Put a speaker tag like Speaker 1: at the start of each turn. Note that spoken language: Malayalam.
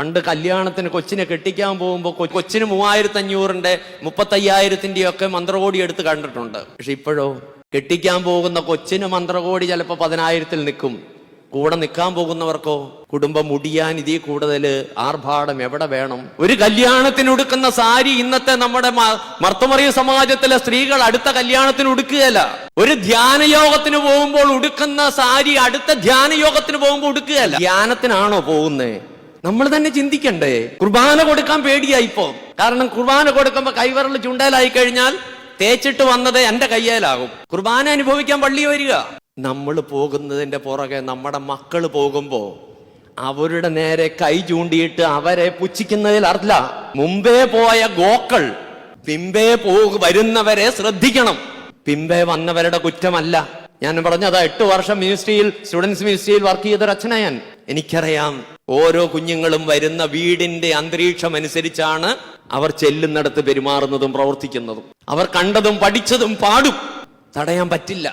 Speaker 1: പണ്ട് കല്യാണത്തിന് കൊച്ചിനെ കെട്ടിക്കാൻ പോകുമ്പോൾ കൊച്ചിന് മൂവായിരത്തി അഞ്ഞൂറിന്റെ മുപ്പത്തയ്യായിരത്തിന്റെ ഒക്കെ മന്ത്രകോടി എടുത്ത് കണ്ടിട്ടുണ്ട്. പക്ഷെ ഇപ്പോഴോ കെട്ടിക്കാൻ പോകുന്ന കൊച്ചിന് മന്ത്രകോടി ചിലപ്പോൾ പതിനായിരത്തിൽ നിൽക്കും. കൂടെ നിൽക്കാൻ പോകുന്നവർക്കോ കുടുംബം മുടിയാൻ ഇതി കൂടുതൽ ആർഭാടം എവിടെ വേണം? ഒരു കല്യാണത്തിന് ഉടുക്കുന്ന സാരി ഇന്നത്തെ നമ്മുടെ മർത്തുമറിയ സമാജത്തിലെ സ്ത്രീകൾ അടുത്ത കല്യാണത്തിന് ഉടുക്കുകയല്ല. ഒരു ധ്യാനയോഗത്തിന് പോകുമ്പോൾ ഉടുക്കുന്ന സാരി അടുത്ത ധ്യാനയോഗത്തിന് പോകുമ്പോൾ ഉടുക്കുകയല്ല. ധ്യാനത്തിനാണോ പോകുന്നേ? നമ്മൾ തന്നെ ചിന്തിക്കണ്ടേ? കുർബാന കൊടുക്കാൻ പേടിയായി ഇപ്പോ. കാരണം കുർബാന കൊടുക്കുമ്പോ കൈവറൽ ചുണ്ടലായി കഴിഞ്ഞാൽ തേച്ചിട്ട് വന്നത് എന്റെ കയ്യേലാകും. കുർബാന അനുഭവിക്കാൻ പള്ളി വരിക. നമ്മൾ പോകുന്നതിന്റെ പുറകെ നമ്മുടെ മക്കൾ പോകുമ്പോ അവരുടെ നേരെ കൈ ചൂണ്ടിയിട്ട് അവരെ പുച്ഛിക്കുന്നതിൽ അർത്ഥ മുമ്പേ പോയ ഗോക്കൾ പിമ്പേ പോക വരുന്നവരെ ശ്രദ്ധിക്കണം. പിമ്പേ വന്നവരുടെ കുറ്റമല്ല. ഞാൻ പറഞ്ഞതാ എട്ട് വർഷം മിനിസ്ട്രിയിൽ സ്റ്റുഡൻസ് മിനിസ്ട്രിയിൽ വർക്ക് ചെയ്തൊരു അച്ഛനാ എനിക്കറിയാം. ഓരോ കുഞ്ഞുങ്ങളും വരുന്ന വീടിന്റെ അന്തരീക്ഷം അനുസരിച്ചാണ് അവർ ചെല്ലുന്നിടത്ത് പെരുമാറുന്നതും പ്രവർത്തിക്കുന്നതും. അവർ കണ്ടതും പഠിച്ചതും പാടും. തടയാൻ പറ്റില്ല.